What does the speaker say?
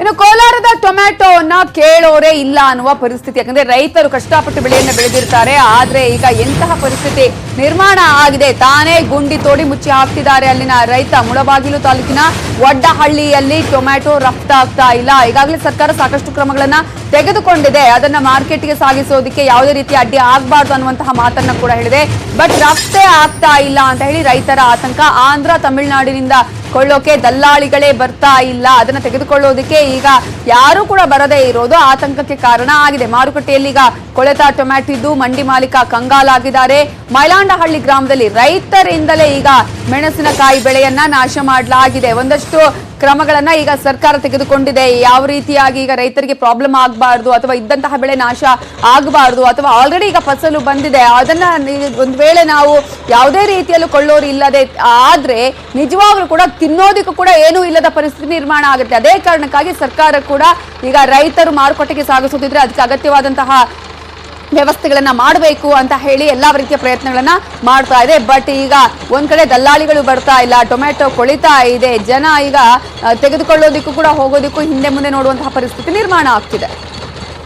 ಇನ್ನು ಕೋಲಾರದ ಟೊಮ್ಯಾಟೋನ ಕೇಳೋರೇ ಇಲ್ಲ ಅನ್ನುವ ಪರಿಸ್ಥಿತಿ. ಯಾಕಂದ್ರೆ ರೈತರು ಕಷ್ಟಪಟ್ಟು ಬೆಳೆಯನ್ನು ಬೆಳೆದಿರ್ತಾರೆ. ಆದ್ರೆ ಈಗ ಎಂತಹ ಪರಿಸ್ಥಿತಿ ನಿರ್ಮಾಣ ಆಗಿದೆ. ತಾನೇ ಗುಂಡಿ ತೋಡಿ ಮುಚ್ಚಿ ಹಾಕ್ತಿದ್ದಾರೆ ಅಲ್ಲಿನ ರೈತ. ಮುಳಬಾಗಿಲು ತಾಲೂಕಿನ ಒಡ್ಡಹಳ್ಳಿಯಲ್ಲಿ ಟೊಮ್ಯಾಟೊ ರಫ್ತಾಗ್ತಾ ಇಲ್ಲ. ಈಗಾಗಲೇ ಸರ್ಕಾರ ಸಾಕಷ್ಟು ಕ್ರಮಗಳನ್ನ ತೆಗೆದುಕೊಂಡಿದೆ. ಅದನ್ನ ಮಾರ್ಕೆಟ್ಗೆ ಸಾಗಿಸೋದಕ್ಕೆ ಯಾವುದೇ ರೀತಿ ಅಡ್ಡಿ ಆಗಬಾರ್ದು ಅನ್ನುವಂತಹ ಮಾತನ್ನ ಕೂಡ ಹೇಳಿದೆ. ಬಟ್ ರಫ್ತೇ ಆಗ್ತಾ ಇಲ್ಲ ಅಂತ ಹೇಳಿ ರೈತರ ಆತಂಕ. ಆಂಧ್ರ, ತಮಿಳುನಾಡಿನಿಂದ ಕೊಳ್ಳೋಕೆ ದಲ್ಲಾಳಿಗಳೇ ಬರ್ತಾ ಇಲ್ಲ. ಅದನ್ನ ತೆಗೆದುಕೊಳ್ಳೋದಕ್ಕೆ ಈಗ ಯಾರು ಕೂಡ ಬರದೇ ಇರೋದು ಆತಂಕಕ್ಕೆ ಕಾರಣ ಆಗಿದೆ. ಮಾರುಕಟ್ಟೆಯಲ್ಲಿ ಈಗ ಕೊಳೆತ ಟೊಮ್ಯಾಟಿದ್ದು ಮಂಡಿ ಮಾಲೀಕ ಕಂಗಾಲಾಗಿದ್ದಾರೆ ಮೈಲಾಂಡಹಳ್ಳಿ ಗ್ರಾಮದಲ್ಲಿ ರೈತರಿಂದಲೇ ಈಗ ಮೆಣಸಿನಕಾಯಿ ಬೆಳೆಯನ್ನ ನಾಶ ಮಾಡಲಾಗಿದೆ. ಒಂದಷ್ಟು ಕ್ರಮಗಳನ್ನ ಈಗ ಸರ್ಕಾರ ತೆಗೆದುಕೊಂಡಿದೆ. ಯಾವ ರೀತಿಯಾಗಿ ಈಗ ರೈತರಿಗೆ ಪ್ರಾಬ್ಲಮ್ ಆಗಬಾರ್ದು ಅಥವಾ ಇದ್ದಂತಹ ಬೆಳೆ ನಾಶ ಆಗಬಾರ್ದು ಅಥವಾ ಆಲ್ರೆಡಿ ಈಗ ಫಸಲು ಬಂದಿದೆ, ಅದನ್ನ ಒಂದು ವೇಳೆ ನಾವು ಯಾವುದೇ ರೀತಿಯಲ್ಲೂ ಕೊಳ್ಳೋರು ಇಲ್ಲದೆ ಆದ್ರೆ ನಿಜವಾಗ್ಲೂ ಕೂಡ ತಿನ್ನೋದಿಕ್ಕೂ ಕೂಡ ಏನೂ ಇಲ್ಲದ ಪರಿಸ್ಥಿತಿ ನಿರ್ಮಾಣ ಆಗುತ್ತೆ. ಅದೇ ಕಾರಣಕ್ಕಾಗಿ ಸರ್ಕಾರ ಕೂಡ ಈಗ ರೈತರು ಮಾರುಕಟ್ಟೆಗೆ ಸಾಗಿಸುತ್ತಿದ್ರೆ ಅದಕ್ಕೆ ಅಗತ್ಯವಾದಂತಹ ವ್ಯವಸ್ಥೆಗಳನ್ನ ಮಾಡಬೇಕು ಅಂತ ಹೇಳಿ ಎಲ್ಲ ರೀತಿಯ ಪ್ರಯತ್ನಗಳನ್ನ ಮಾಡ್ತಾ ಇದೆ. ಬಟ್ ಈಗ ಒಂದ್ ಕಡೆ ದಲ್ಲಾಳಿಗಳು ಬರ್ತಾ ಇಲ್ಲ ಟೊಮೆಟೊ ಕೊಳಿತಾ ಇದೆ, ಜನ ಈಗ ತೆಗೆದುಕೊಳ್ಳೋದಿಕ್ಕೂ ಕೂಡ ಹೋಗೋದಿಕ್ಕೂ ಹಿಂದೆ ಮುಂದೆ ನೋಡುವಂತಹ ಪರಿಸ್ಥಿತಿ ನಿರ್ಮಾಣ ಆಗ್ತಿದೆ.